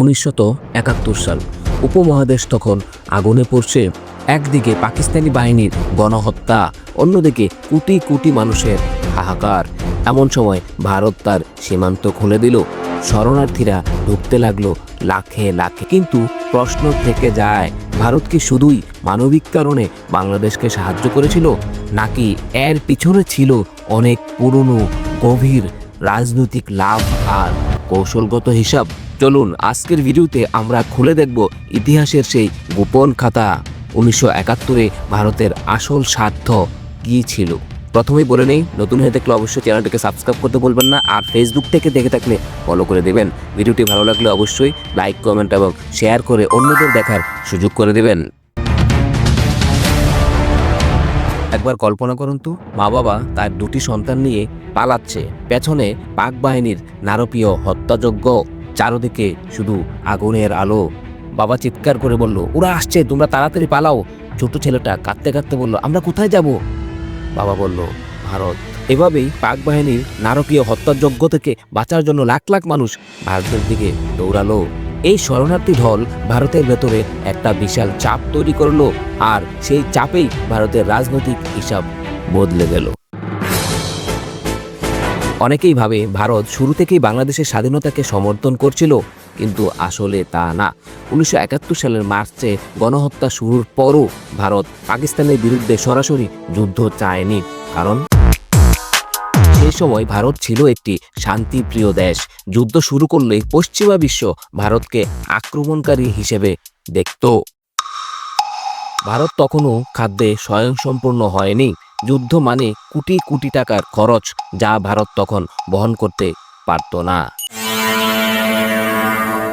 উনিশশত একাত্তর সাল। উপমহাদেশ তখন আগুনে পড়ছে। একদিকে পাকিস্তানি বাহিনীর গণহত্যা, অন্যদিকে কোটি কোটি মানুষের হাহাকার। এমন সময় ভারত তার সীমান্ত খুলে দিল। শরণার্থীরা ঢুকতে লাগল লাখে লাখে। কিন্তু প্রশ্ন থেকে যায়, ভারত কি শুধুই মানবিক কারণে বাংলাদেশকে সাহায্য করেছিল, নাকি এর পিছনে ছিল অনেক পুরনো, গভীর রাজনৈতিক লাভ আর কৌশলগত হিসাব? চলুন, আজকের ভিডিওতে আমরা খুলে দেখব ইতিহাসের সেই গোপন খাতা। উনিশশো একাত্তরে ভারতের আসল স্বার্থ কী ছিল? প্রথমেই বলে নেই, নতুন হয়ে থাকলে অবশ্যই চ্যানেলটিকে সাবস্ক্রাইব করতে বলবেন না আর ফেসবুক থেকে দেখে থাকলে ফলো করে দেবেন। ভিডিওটি ভালো লাগলে অবশ্যই লাইক কমেন্ট এবং শেয়ার করে অন্যদের দেখার সুযোগ করে দেবেন। একবার কল্পনা করুন তো মা বাবা তার দুটি সন্তান নিয়ে পালাচ্ছে। পেছনে পাক বাহিনীর নারকীয় হত্যাযজ্ঞ। চারদিকে শুধু আগুনের আলো। বাবা চিৎকার করে বলল, ওরা আসছে, তোমরা তাড়াতাড়ি পালাও। ছোট ছেলেটা কাঁদতে কাঁদতে বলল, আমরা কোথায় যাব? বাবা বলল, ভারত। এভাবেই পাক বাহিনীর নারকীয় হত্যাযজ্ঞ থেকে বাঁচার জন্য লাখ লাখ মানুষ ভারতের দিকে দৌড়ালো। এই শরণার্থী ঢল ভারতের ভেতরে একটা বিশাল চাপ তৈরি করল, আর সেই চাপেই ভারতের রাজনৈতিক হিসাব বদলে গেল। অনেকেই ভাবে ভারত শুরু থেকেই বাংলাদেশের স্বাধীনতাকে সমর্থন করছিল, কিন্তু আসলে তা না। উনিশশো একাত্তর সালের মার্চে গণহত্যা শুরুর পরও ভারত পাকিস্তানের বিরুদ্ধে সরাসরি যুদ্ধ চায়নি। কারণ সেই সময় ভারত ছিল একটি শান্তিপ্রিয় দেশ। যুদ্ধ শুরু করলে পশ্চিমা বিশ্ব ভারতকে আক্রমণকারী হিসেবে দেখত। ভারত তখনও খাদ্যে স্বয়ংসম্পূর্ণ হয়নি। যুদ্ধ মানে কোটি কোটি টাকার খরচ যা ভারত তখন বহন করতে পারত না।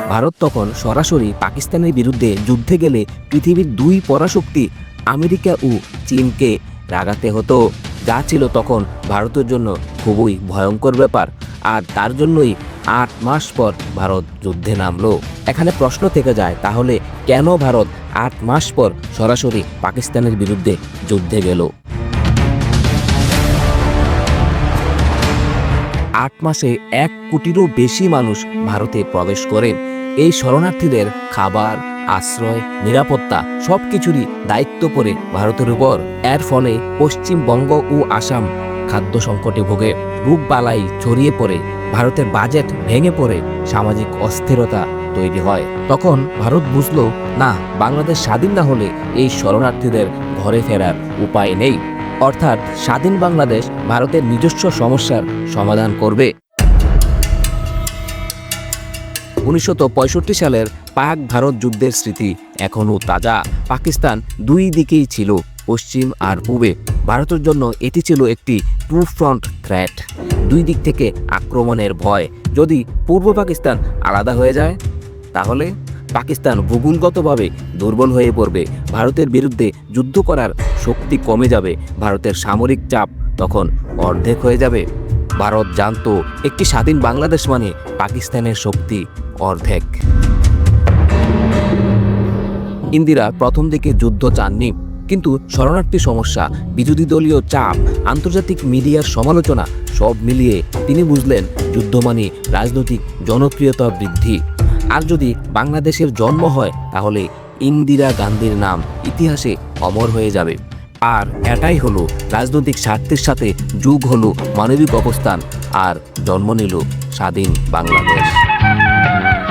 ভারত তখন সরাসরি পাকিস্তানের বিরুদ্ধে যুদ্ধে গেলে পৃথিবীর দুই পরাশক্তি আমেরিকা ও চীনকে রাগাতে হতো। যা ছিল তখন ভারতের জন্য খুবই ভয়ঙ্কর ব্যাপার। আর তার জন্যই আট মাস পর ভারত যুদ্ধে নামলো। এখানে প্রশ্ন থেকে যায়, তাহলে কেন ভারত আট মাস পর সরাসরি পাকিস্তানের বিরুদ্ধে যুদ্ধে গেল? আট মাসে এক কোটিরও বেশি মানুষ ভারতে প্রবেশ করেন। এই শরণার্থীদের খাবার, আশ্রয়, নিরাপত্তা সবকিছুরই দায়িত্ব পড়ে ভারতের উপর। এর ফলে পশ্চিমবঙ্গ ও আসাম খাদ্য সংকটে ভোগে, রূপ বালাই ছড়িয়ে পড়ে, ভারতের বাজেট ভেঙে পড়ে, সামাজিক অস্থিরতা তৈরি হয়। তখন ভারত বুঝলো, না, বাংলাদেশ স্বাধীন না হলে এই শরণার্থীদের ঘরে ফেরার উপায় নেই। অর্থাৎ স্বাধীন বাংলাদেশ ভারতের নিজস্ব সমস্যার সমাধান করবে। উনিশশো পঁয়ষট্টি সালের পাক ভারত যুদ্ধের স্মৃতি এখনও তাজা। পাকিস্তান দুই দিকেই ছিল, পশ্চিম আর পূবে। ভারতের জন্য এটি ছিল একটি টু ফ্রন্ট থ্রেট, দুই দিক থেকে আক্রমণের ভয়। যদি পূর্ব পাকিস্তান আলাদা হয়ে যায়, তাহলে পাকিস্তান ভূগোলগতভাবে দুর্বল হয়ে পড়বে। ভারতের বিরুদ্ধে যুদ্ধ করার শক্তি কমে যাবে। ভারতের সামরিক চাপ তখন অর্ধেক হয়ে যাবে। ভারত জানতো একটি স্বাধীন বাংলাদেশ মানে পাকিস্তানের শক্তি অর্ধেক। ইন্দিরা প্রথম দিকে যুদ্ধ চাননি, কিন্তু শরণার্থী সমস্যা, বিরোধী দলীয় চাপ, আন্তর্জাতিক মিডিয়ার সমালোচনা সব মিলিয়ে তিনি বুঝলেন, যুদ্ধ মানে রাজনৈতিক জনপ্রিয়তা বৃদ্ধি। আর যদি বাংলাদেশের জন্ম হয়, তাহলে ইন্দিরা গান্ধীর নাম ইতিহাসে অমর হয়ে যাবে। আর এটাই হলো রাজনৈতিক স্বার্থের সাথে যুগ হলো মানবিক অবস্থান আর জন্ম নিল স্বাধীন বাংলাদেশ।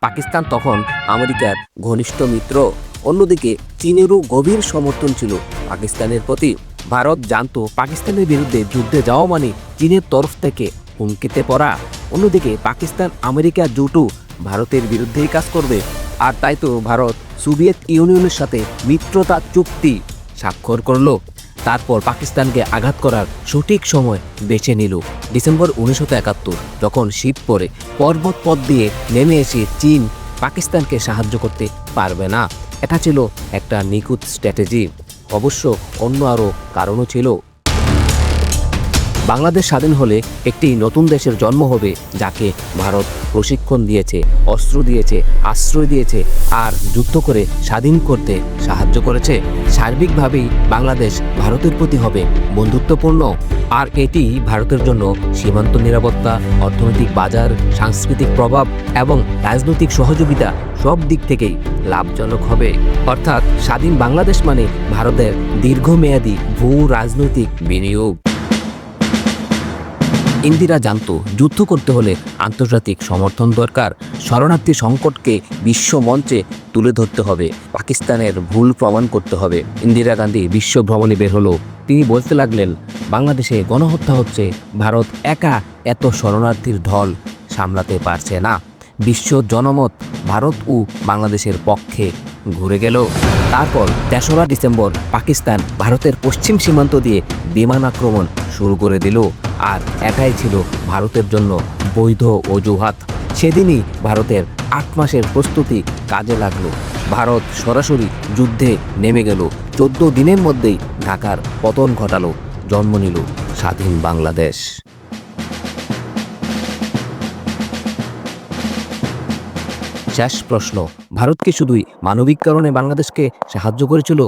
পাকিস্তান তখন আমেরিকার ঘনিষ্ঠ মিত্র, অন্যদিকে চীনেরও গভীর সমর্থন ছিল পাকিস্তানের প্রতি। ভারত জানতো পাকিস্তানের বিরুদ্ধে যুদ্ধে যাওয়া মানে চীনের তরফ থেকে হুমকিতে পড়া। অন্যদিকে পাকিস্তান আমেরিকা জোটও ভারতের বিরুদ্ধেই কাজ করবে। আর তাই তো ভারত সোভিয়েত ইউনিয়নের সাথে মিত্রতা চুক্তি স্বাক্ষর করল। তারপর পাকিস্তানকে আঘাত করার সঠিক সময় বেছে নিল ডিসেম্বর উনিশশো একাত্তর, যখন শীত পড়ে, পর্বত পথ দিয়ে নেমে এসে চীন পাকিস্তানকে সাহায্য করতে পারবে না। এটা ছিল একটা নিখুঁত স্ট্র্যাটেজি। অবশ্য অন্য আরও কারণও ছিল। বাংলাদেশ স্বাধীন হলে একটি নতুন দেশের জন্ম হবে যাকে ভারত প্রশিক্ষণ দিয়েছে, অস্ত্র দিয়েছে, আশ্রয় দিয়েছে আর যুদ্ধ করে স্বাধীন করতে সাহায্য করেছে। সার্বিকভাবেই বাংলাদেশ ভারতের প্রতি হবে বন্ধুত্বপূর্ণ। আর এটি ভারতের জন্য সীমান্ত নিরাপত্তা, অর্থনৈতিক বাজার, সাংস্কৃতিক প্রভাব এবং রাজনৈতিক সহযোগিতা সব দিক থেকেই লাভজনক হবে। অর্থাৎ স্বাধীন বাংলাদেশ মানে ভারতের দীর্ঘমেয়াদী ভূ রাজনৈতিক বিনিয়োগ। ইন্দিরা জানত, যুদ্ধ করতে হলে আন্তর্জাতিক সমর্থন দরকার। শরণার্থী সংকটকে বিশ্ব মঞ্চে তুলে ধরতে হবে। পাকিস্তানের ভুল প্রমাণ করতে হবে। ইন্দিরা গান্ধী বিশ্ব ভ্রমণে বের হলো। তিনি বলতে লাগলেন, বাংলাদেশে গণহত্যা হচ্ছে, ভারত একা এত শরণার্থীর ঢল সামলাতে পারছে না। বিশ্ব জনমত, ভারত ও বাংলাদেশের পক্ষে ঘুরে গেল। তারপর তেসরা ডিসেম্বর পাকিস্তান ভারতের পশ্চিম সীমান্ত দিয়ে বিমান আক্রমণ শুরু করে দিল। আর এটাই ছিল ভারতের জন্য বৈধ অজুহাত। সেদিনই ভারতের আট মাসের প্রস্তুতি কাজে লাগল। ভারত সরাসরি যুদ্ধে নেমে গেল। চোদ্দ দিনের মধ্যেই ঢাকার পতন ঘটালো। জন্ম নিল স্বাধীন বাংলাদেশ। শেষ প্রশ্ন, ভারত কি শুধুই মানবিক কারণে বাংলাদেশকে সাহায্য করেছিল?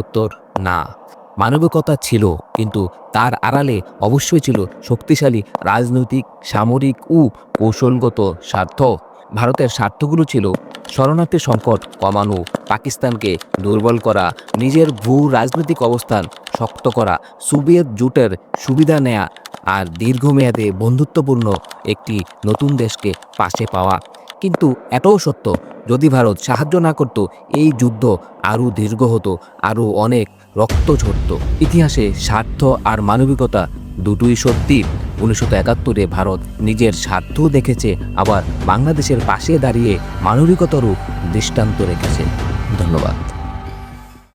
উত্তর, না। মানবিকতা ছিল, কিন্তু তার আড়ালে অবশ্যই ছিল শক্তিশালী রাজনৈতিক, সামরিক ও কৌশলগত স্বার্থ। ভারতের স্বার্থগুলো ছিল শরণার্থী সংকট কমানো, পাকিস্তানকে দুর্বল করা, নিজের ভূ রাজনৈতিক অবস্থান শক্ত করা, সোভিয়েত জোটের সুবিধা নেয়া আর দীর্ঘমেয়াদে বন্ধুত্বপূর্ণ একটি নতুন দেশকে পাশে পাওয়া। কিন্তু এটাও সত্য, যদি ভারত সাহায্য না করত, এই যুদ্ধ আরও দীর্ঘ হতো, আরও অনেক রক্ত ঝরত ইতিহাসে স্বার্থ আর মানবিকতা দুটোই সত্যি। উনিশশো একাত্তরে ভারত নিজের স্বার্থ দেখেছে, আবার বাংলাদেশের পাশে দাঁড়িয়ে মানবিকতারও দৃষ্টান্ত রেখেছে। ধন্যবাদ।